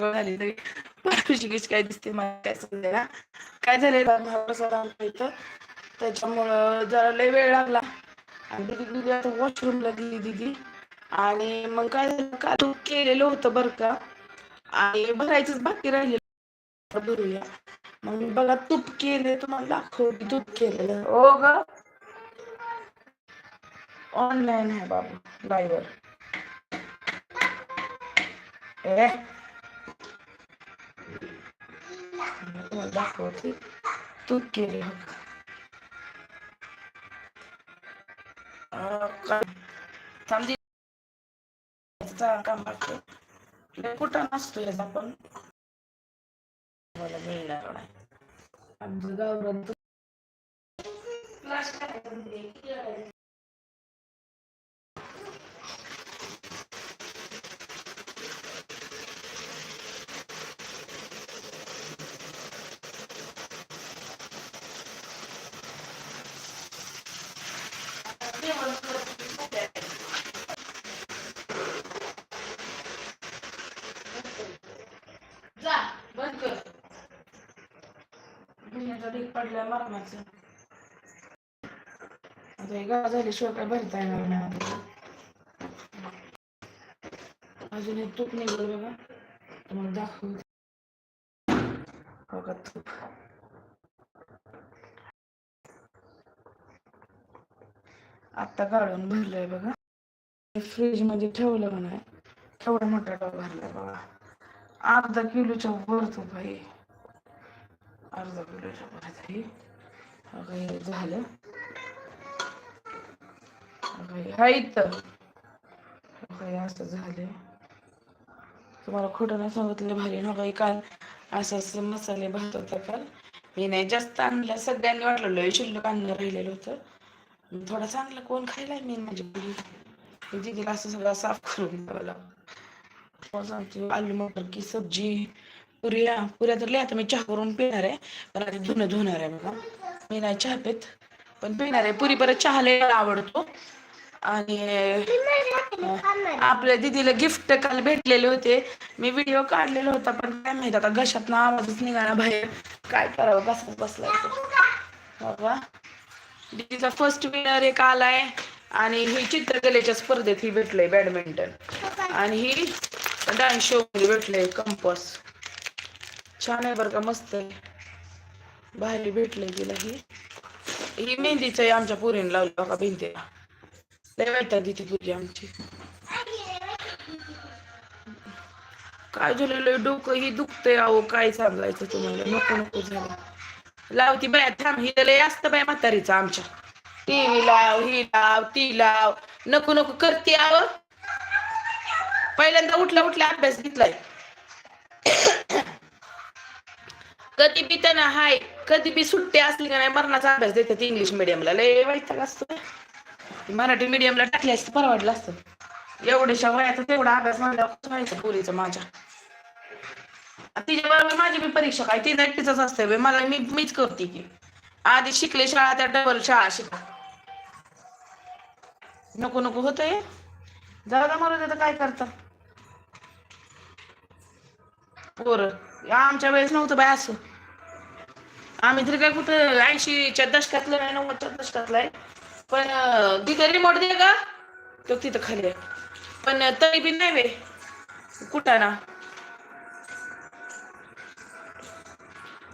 झाली तरी पाठीची काय दिसते मला काय झालंय आमच्या इथं. त्याच्यामुळं जरा लय वेळ लागला. आणि दिदी दिदी आता वॉशरूमला गेली दिदी. आणि मग काय झालं का तू केलेलं होतं बरं का. आणि भरायचंच बाकी राहिलेलं. भरूया. मग मी बघा तूप केले तुम्हाला दाखवते तूप केलेलं. हो ग. ऑनलाईन आहे बाबू लाईव्ह ए तुम्हाला दाखवते तू केले बघ. काम कुठं नसतो याचा पण मला मिळणार नाही आमचं गावरान तूप जा बंद कर. बिण्याचा ढीग पडल्या मरणाचं. आता हे गाव झाल्याशिवाय काय भरता येणार नाही अजून एक तूप निघलं बघा. तुम्हाला दाखवू आत्ता गाळून भरलंय बघा. फ्रीजमध्ये ठेवलं म्हणा केवढा मोठा डबा भरलाय बघा. अर्धा किलोच्या वर तो भाई अर्धा किलोच्या वर हे झालं. असं झालंय. तुम्हाला खोटं नाही सांगितलं भारी ना काही काल असं असं मसाले भात होता काल मी नाही जास्त आणलं सगळ्यांनी वाटलं शिल्लक आणलं राहिलेलं होतं. थोडा चांगला कोण खायला मी माझी मुली दिदीला असं सगळं साफ करून द्यावं लागतं. आलू मटर की सब्जी पुऱ्या. पुऱ्या तर लिहा आता मी चहा करून पिणार आहे पण आधी धुणं धुणार आहे मला मी नाही चहा पित पण पिणार आहे. पुरी परत चहा लय आवडतो. आणि आपल्या दिदीला गिफ्ट काल भेटलेले होते. मी व्हिडिओ काढलेला होता पण काय माहीत आता घशात आवाजच निघाला बाहेर. काय करावं कसं बसलाय बाबा तिचा फर्स्ट विनर एक आलाय आणि ही चित्रकलेच्या स्पर्धेत ही भेटलंय बॅडमिंटन आणि ही डान्स शो मध्ये भेटलंय कंपस छान आहे बरं का मस्त आहे. भारी भेटलंय तिला ही. ही मेहंदीच आहे आमच्या पुरीने लावलं बघा भिंतीला. लय वाटतात तिथे पूजा आमची. काय झालेलं डोकं ही दुखतंय अहो काय सांगायचं तुम्हाला? नको नको झालं. लावती बाया थांब ही लय असतं बाया म्हातारीचं आमच्या. टीव्ही लाव ही लाव ती लाव. नको नको करते आव. पहिल्यांदा उठला उठला अभ्यास घेतलाय. कधी बी त्यांना हाय कधी बी सुट्टी असली का नाही मरणाचा अभ्यास देतात इंग्लिश मिडियमला लय वाईट असतो मराठी मिडियमला टाकले असतं परवडलं असतं. एवढ्याशा वयाचा तेवढा अभ्यास म्हणल्यावर व्हायचं पोरीचं माझ्या. तिच्या बरोबर माझी बी परीक्षा काय? ती एकटीच असते मला मी मीच करते की. आधी शिकले शाळा त्या डबल शाळा शिका. नको नको होतंय. जाऊ द्या मरू तर काय करता? पोर. आमच्या वेळेस नव्हतं बाय असं. आम्ही तरी काय कुठं ऐंशीच्या दशकातलं नाही नव्वदच्या दशकातलं आहे. पण तिथे रिमोट दे का? तो तिथं खाली आहे. पण तरी बी नाही वे कुठं ना?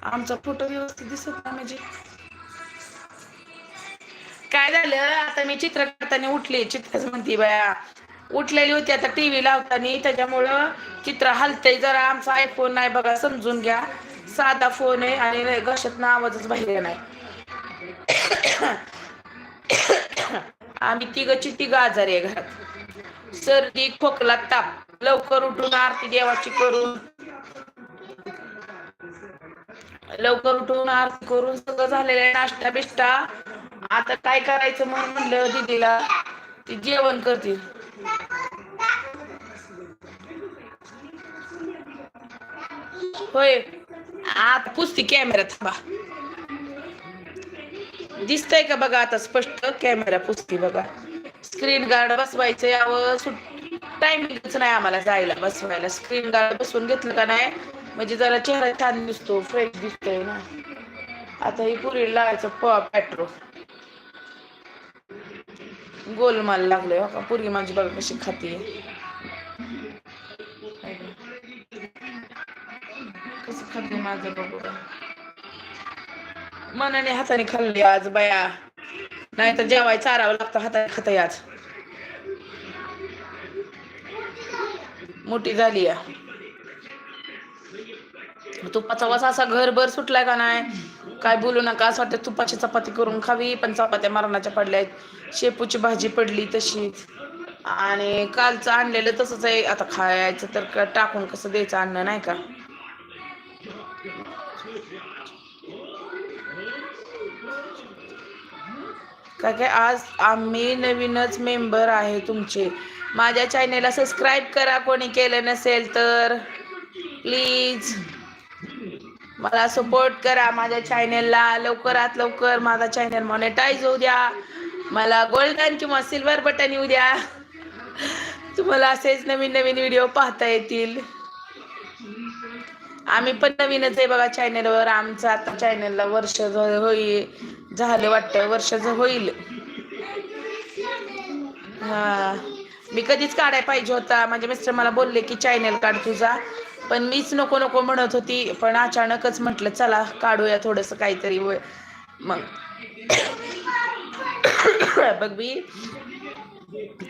आमचा फोटो व्यवस्थित दिसत ना म्हणजे. काय झालं? आता मी चित्र काढताना उठले. चित्रच म्हणते बाया. उठलेली होती आता टीव्ही लावताना. त्याच्यामुळं चित्र हलतंय जरा. आमचा आयफोन नाही बघा. समजून घ्या. साधा फोन आहे आणि घशात आवाजच बाहेर नाही. आम्ही तिघची तिघ आजारी आहे घरात. सर्दी खोकला ताप. लवकर उठून आरती देवाची करून लवकर उठून आरती करून सगळं झालेलं आहे नाश्ता बिष्टा. आता काय करायचं म्हणून म्हणलं दीदीला ती जेवण करतील. होय आता पुसती कॅमेरा थांबा. दिसतंय का बघा आता स्पष्ट कॅमेरा पुसती बघा. स्क्रीन गार्ड बसवायचं यावं सुट टायमिंगच नाही आम्हाला जायला बसवायला. स्क्रीन गार्ड बसवून घेतलं का नाही? म्हणजे जरा चेहरा छान दिसतो फ्रेश दिसतोय ना. आता ही पुरी लावायचं प पेट्रोल गोलमाल लागले हो का पुरी माझी बघा कशी खाती कस खाते माझं बघू मनाने हाताने खाल्ली आज बाया. नाही तर जेवाय चारावं लागतं हाताने खात आज. मोठी झाली या. तुपाचा वास असा घरभर सुटलाय का नाही? काय बोलू नका असं वाटतं तुपाची चपाती करून खावी पण चपात्या मरणाच्या पडल्या आहेत. शेपूची भाजी पडली तशीच. आणि कालचं आणलेलं तसंच आहे. आता खायचं तर टाकून कसं द्यायचं अन्न नाही का? काय काय? आज आम्ही नवीनच मेंबर आहे तुमचे. माझ्या चॅनेलला सबस्क्राईब करा. कोणी केलं नसेल तर प्लीज मला सपोर्ट करा माझ्या चॅनेलला लवकरात लवकर माझा चॅनल मॉनिटाईज होऊ द्या. मला गोल्डन किंवा सिल्वर बटन येऊ द्या. तुम्हाला असेच नवीन नवीन व्हिडिओ पाहता येतील. आम्ही पण नवीनच आहे बघा चॅनेलवर आमचं आता चॅनेलला वर्ष होईल झालं वाटतं. वर्ष होईल. हा. मी कधीच काढाय पाहिजे होता. म्हणजे माझे मिस्टर मला बोलले की चॅनेल काढ तुझा. पण मीच नको नको म्हणत होती पण अचानकच म्हटलं चला काढूया थोडस काहीतरी व- मग बघ मी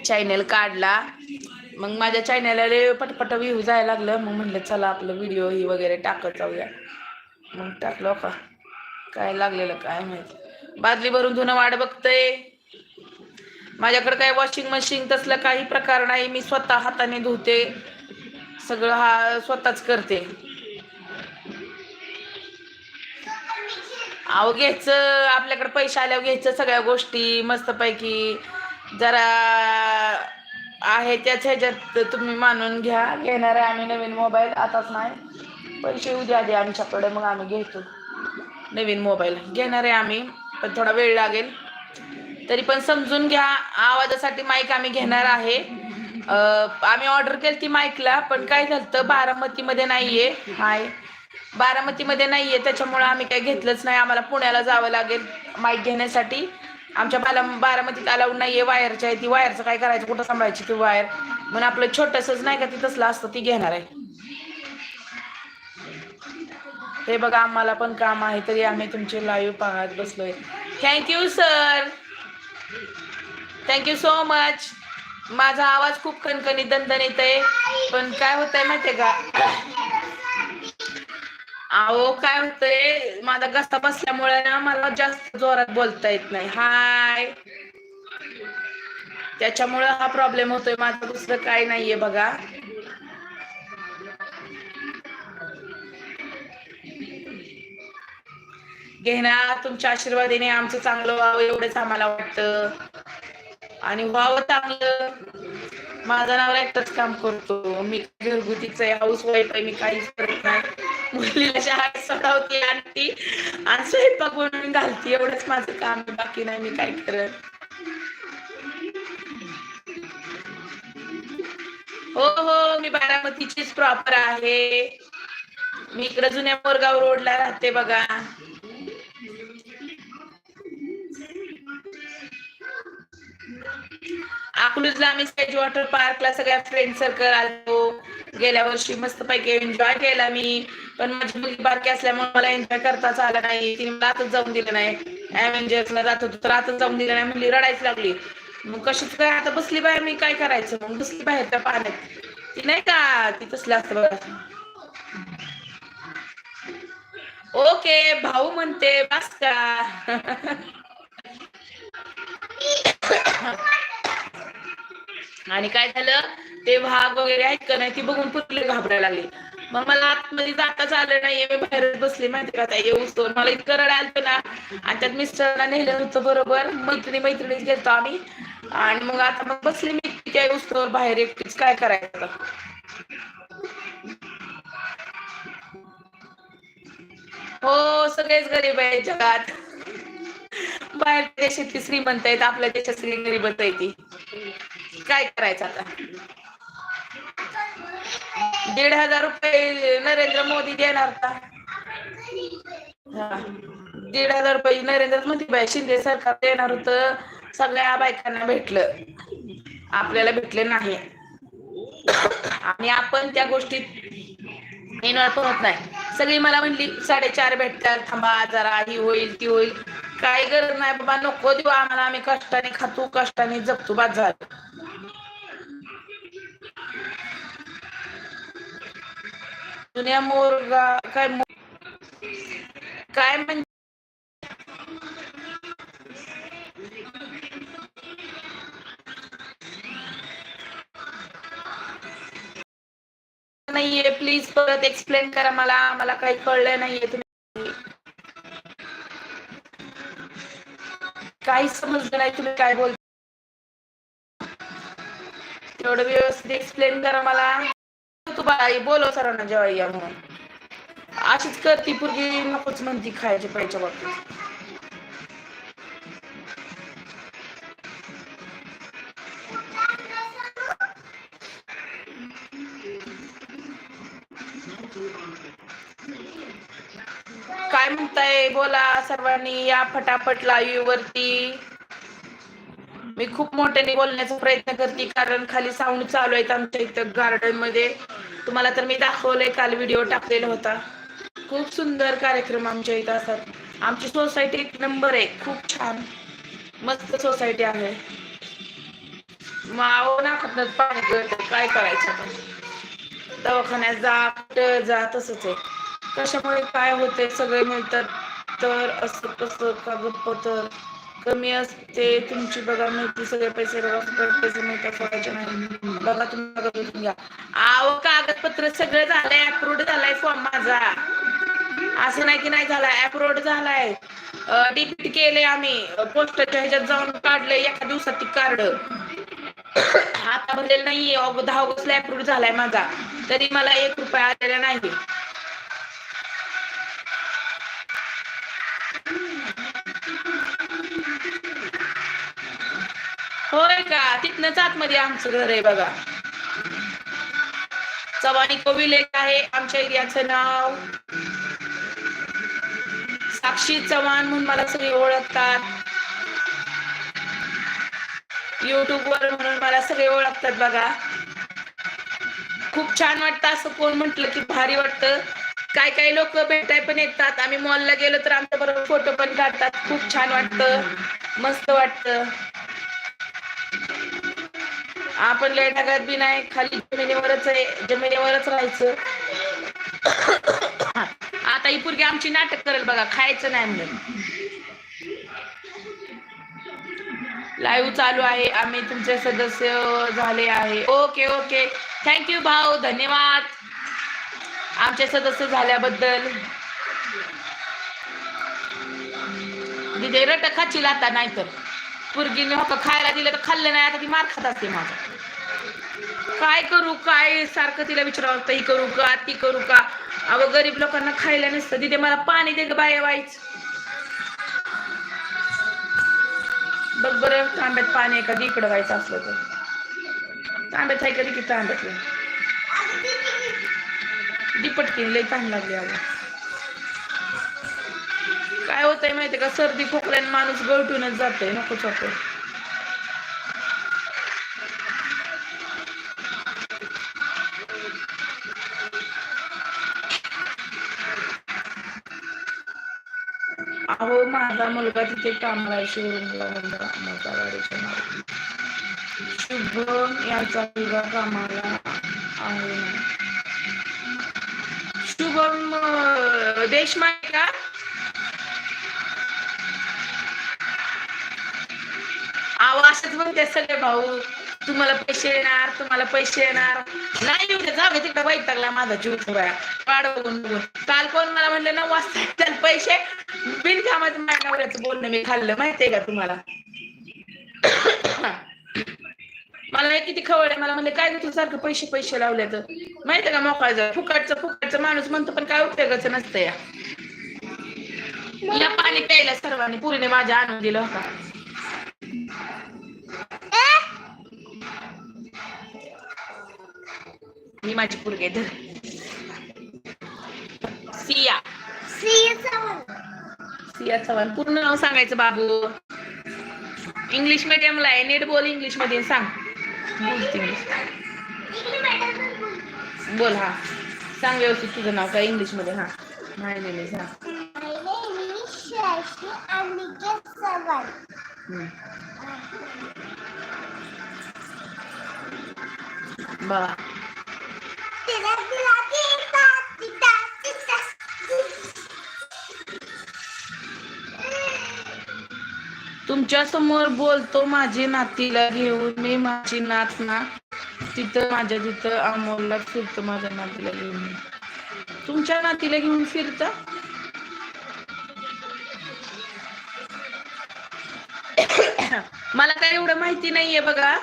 चॅनेल काढला. मग माझ्या चॅनेलला पटपट व्ह्यू जायला लागलं. मग म्हटलं चला आपलं व्हिडिओ ही वगैरे टाकत जाऊया. मग टाकलं हो का? काय लागलेलं काय माहीत? बादली भरून धुणं वाट बघतय. माझ्याकडे काय वॉशिंग मशीन तसलं काही प्रकार नाही. मी स्वतः हाताने धुते. सगळं हा स्वतःच करते. अहो घ्यायचं आपल्याकडे पैसे आल्यावर घ्यायचं सगळ्या गोष्टी मस्तपैकी. जरा आहे त्याच ह्याच्यात तुम्ही मानून घ्या. घेणार आहे आम्ही नवीन मोबाईल आताच नाही. पैसे उद्या आधी आमच्याकडे मग आम्ही घेतो. नवीन मोबाईल घेणार आहे आम्ही पण थोडा वेळ लागेल. तरी पण समजून घ्या. आवाजासाठी माईक आम्ही घेणार आहे. आम्ही ऑर्डर केली ती माईकला पण काय झालं बारामतीमध्ये नाहीये. हाय. बारामतीमध्ये नाहीये त्याच्यामुळे आम्ही काय घेतलंच नाही. आम्हाला पुण्याला जावं लागेल माईक घेण्यासाठी. आमच्या बाला बारामतीत अलाउड नाहीये वायरच्या आहे ती वायरचं काय करायचं कुठं सांभाळायची ती वायर म्हणून आपलं छोटंसंच नाही का ती तसलं असतं ती घेणार आहे. हे बघा आम्हाला पण काम आहे तरी आम्ही तुमचे लाईव्ह पाहत बसलोय. Thank you sir thank you so much माझा आवाज खूप कणकणी दणदणीत आहे. पण काय होतंय माहितीये का? अहो काय होतंय? माझा घसा बसल्यामुळे ना मला जास्त जोरात बोलता येत नाही. हाय. त्याच्यामुळे हा प्रॉब्लेम होतोय. माझं दुसरं काय नाहीये बघा. घेणार तुमच्या आशीर्वादीने आमचं चांगलं व्हावं एवढंच आम्हाला वाटतं. आणि व्हावं चांगलं माझा नाव एकटाच काम करतो. मी घरगुतीच आहे हाऊस वाईफ आहे मी काहीच करत नाही. मुलीला शाळेत सोडावते आणती आणि स्वयंपाक बनवून घालते. एवढंच माझं काम आहे बाकी नाही मी काय करत. हो हो मी बारामतीचीच प्रॉपर आहे. मी इकडे जुन्या मोरगाव रोडला राहते बघा. अकलूजला आम्ही स्केच वॉटर पार्कला सगळ्या फ्रेंड सर्कल आलो. गेल्या वर्षी मस्त पैकी एन्जॉय केला मी. पण माझी मुलगी बारकी असल्यामुळे मला एन्जॉय करताच आला नाही. तिने मला आतच जाऊन दिलं नाही. ऍव्हेंजर्सला जात होतो. तर आतच जाऊन दिलं नाही म्हणली रडायच लागली. मग कशीच काय? आता बसली बाहेर मी काय करायचं? मग बसली बाहेर त्या पाण्यात. ती नाही का? ती तसलं असतं बघा. ओके भाऊ म्हणते बस का? आणि काय झालं? ते भाग वगैरे आहेत का नाही ती बघून पुतले घाबरायला लागली. मग मला आतमध्ये जाताच आलं नाही मी बाहेरच बसली. माहिती का आता? येऊच तर मला इतकं रड आलतं ना. आणि त्यात मिस्टरला नेलं होतं बरोबर. मैत्रिणी मैत्रिणीच गेलतो आम्ही. आणि मग आता मग बसली मी त्या येऊस बाहेर एकटीच. काय करायचं हो सगळेच गरीब आहे जगात. बाहेर देशातली श्रीमंत आहेत. आपल्या देशातली गरीबच आहे ती. काय करायचं आता? दीड हजार रुपये नरेंद्र मोदी देणार का? दीड हजार रुपये नरेंद्र मोदीबाई शिंदे सरकार देणार होतं. सगळ्या बायकांना भेटलं. आपल्याला भेटले नाही. आणि आपण त्या गोष्टीत इन्व्हॉल्व होत नाही. सगळी मला म्हणली साडेचार भेटतात. थांबा जरा ही होईल ती होईल. काय गरज नाही बाबा नको देऊ आम्हाला. आम्ही कष्टाने खातो कष्टाने जगतो. बाद झालं. जुन्या मोरगा काय काय म्हणजे नाहीये प्लीज परत एक्सप्लेन करा मला. मला काही कळलं नाहीये तुम्ही. काही समजलं नाही तुम्ही काय बोलता. तेवढं व्यवस्थित एक्सप्लेन करा मला. तू बाई बोलव सरांना जेव्हा या म्हणून. अशीच करती पूर्वी नकोच म्हणती खायच्या पाहिजे बाबतीत. काय म्हणताय? बोला सर्वांनी या फटाफट लाईव्ह वरती. मी खूप मोठ्याने बोलण्याचा प्रयत्न करते कारण खाली साऊंड चालू आहेत आमच्या इथं गार्डनमध्ये. तुम्हाला तर मी दाखवलंय काल व्हिडिओ टाकलेला होता. खूप सुंदर कार्यक्रम आमच्या इथं असतात आमची सोसायटी एक नंबर आहे खूप छान. मस्त सोसायटी आहे. माव नाकात पाणी काय करायचं दवाखान्यात जा कुठं जा तसंच आहे. कशामुळे काय होते सगळे मिळतात तर असं कसं का गप्प तर? कमी असते तुमची बघा माहिती सगळे पैसे बघा फुकट पैसे मिळतात नाही. बघा तुम्ही बघून घ्या. आव कागदपत्र सगळं झालंय अप्रूव्ह झालाय फॉर्म माझा. असं नाही की नाही झालाय अप्रूव्ह झालाय. डिपीट केले आम्ही. पोस्टरच्या ह्याच्यात जाऊन काढले एका दिवसात ती कार्ड आता भरलेलं नाहीये. दहा ऑगस्टला अप्रूव्ह झालाय माझा. तरी मला एक रुपया आलेला नाही. होय का? तिथनच आतमध्ये आमचं घर आहे बघा. चव्हाणी एक आहे आमच्या एरियाचं नाव. साक्षी चव्हाण म्हणून मला सगळे ओळखतात. युट्यूब वर म्हणून मला सगळे ओळखतात बघा. खूप छान वाटतं असं कोण म्हटलं की भारी वाटतं. काय काय लोक भेटाय पण येतात. आम्ही मॉलला गेलो तर आमच्या बरोबर फोटो पण काढतात. खूप छान वाटतं. मस्त वाटतं. आपण लय ढगात बी नाही खाली जमिनीवरच आहे जमिनीवरच राहायचं. आता ही पोरगी आमची नाटक करेल बघा खायचं नाही म्हणून. लाईव्ह चालू आहे आम्ही तुमचे सदस्य झाले आहे. ओके ओके थँक्यू भाऊ. धन्यवाद. आमचे सदस्य झाल्याबद्दल. दिदे रट खाची आता नाहीतर. पुरगीने हो खायला दिलं तर खाल्लं नाही आता ती मार खात असते माझा काय करू काय सारखं तिला विचारावं लागतं, ही करू का ती करू का? अगं गरीब लोकांना खायला नसतं तिथे मला पाणी दे बाय वाईच. बघ बरं तांब्यात पाणी एखादी इकडं व्हायचं असलं तर. तांब्यात आहे कधी की तांब्यातलं. दिपटकीन लई ताण लागली अगं. काय होतंय माहितीये का? सर्दी खोकल्याने माणूस गळटूनच जातोय नकोच होतंय माझा मुलगा तिथे कामाला आहे शिवरुमला माझा गाडीच्या नावाने. शुभम यांचा मुलगा कामाला आहे. शुभम देशमाय का? आवाजात म्हणते सगळे भाऊ तुम्हाला पैसे येणार तुम्हाला पैसे येणार. नाही येऊ दे, जाऊ दे तिकडे वाईट लागला माझा जीव थोडा. वाढवून काल कोण मला म्हणलं ना वाजता पैसे बिनकामाचं माझ्या नवऱ्याचं बोलणं मी खाल्लं. माहितीये का तुम्हाला? मला किती खवळ आहे. मला म्हणले काय ग तू सारखं पैसे पैसे लावले तर? माहितीये का मोकळा फुकटचं फुकटचं माणूस म्हणतो पण काय उपयोगाचं नसतं या. या पाणी प्यायला सर्वांनी पुरीने माझ्या आणून दिलं होता. मी माझी पुरगे धर. सिया. सिया चव्हाण पूर्ण नाव सांगायचं बाबू इंग्लिश मीडियमला आहे नीट बोल इंग्लिशमध्ये सांग बोल इंग्लिश बोल हा सांग व्यवस्थित तुझं नाव काय इंग्लिशमध्ये हा नाही नाही नाही, सांग हम्म. बघा तुमच्यासमोर बोलतो माझी नातीला घेऊन. मी माझी नात ना तिथं माझ्या तिथं अमोलला फिरतो माझ्या नातीला घेऊन. तुमच्या नातीला घेऊन फिरता? मला काय एवढं माहिती नाहीये बघा.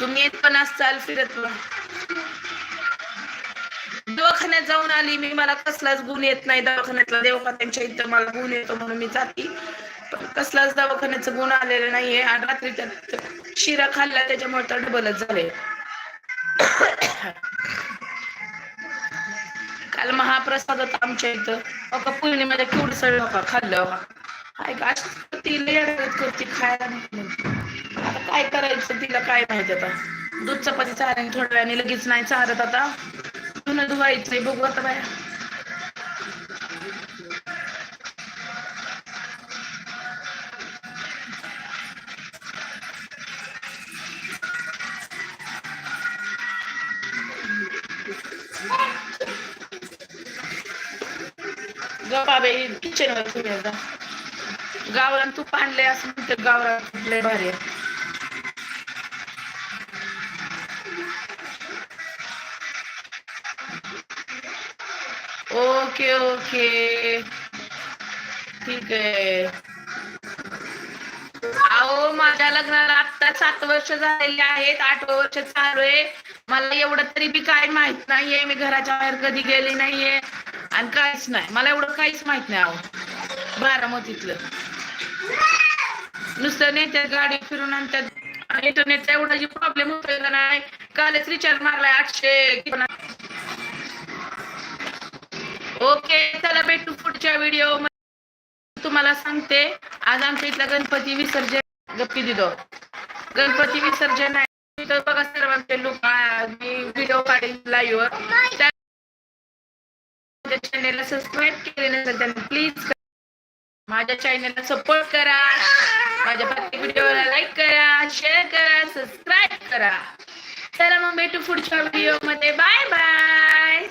तुम्ही येत पण असताल फिरत पण दवाखान्यात जाऊन आली मी मला कसलाच गुण येत नाही. दवाखान्यातला देवखात्यांच्या इथं मला गुण येतो म्हणून मी जाते. कसलाच दवाखान्याचं गुण आलेलं नाहीये. आणि रात्री शिरा खाल्ला त्याच्यामुळे तर डबलच झाले. काल महाप्रसादात आमच्या इथं. अका पौर्णिमेला केवढं सगळं नका खाल्लं. बघा. हाय का अशी ती करते खायला आता काय करायचं तिला काय माहिती आता? दूध चपाती चालेल थोड्या वेळाने लगेच नाही चारत आता. धुणं धुवायचंय बघू आता बाया. एकदा गावरान तू आणले असं म्हणते गावरान लय भारी ओके ओके. ठीक आहे. अहो माझ्या लग्नाला आता सात वर्ष झालेली आहेत आठ वर्ष चालू आहे. मला एवढं तरी बी काय माहीत नाहीये मी घराच्या बाहेर कधी गेली नाहीये. आणि काहीच नाही. मला एवढं काहीच माहीत नाही अहो. बारामतीतलं. नुसतं नेत्या गाडी फिरून आणतात. इंटरनेटचा एवढा जी प्रॉब्लेम होतोय का नाही कालच रिचार्ज मारलाय आठशे ओके चला भेटू पुढच्या व्हिडिओ तुम्हाला सांगते आज आमच्या इथला गणपती विसर्जन गप्पी दिदो. गणपती विसर्जन आहे. तर बघा सर्वांचे लोक मी व्हिडिओ काढेल लाईव्ह त्या चॅनेलला सबस्क्राईब केले नसेल त्यांनी प्लीज माझ्या चॅनलला सपोर्ट करा. माझ्या प्रत्येक व्हिडिओला लाईक करा शेअर करा सबस्क्राईब करा. चला मग भेटू पुढच्या व्हिडिओमध्ये. Bye bye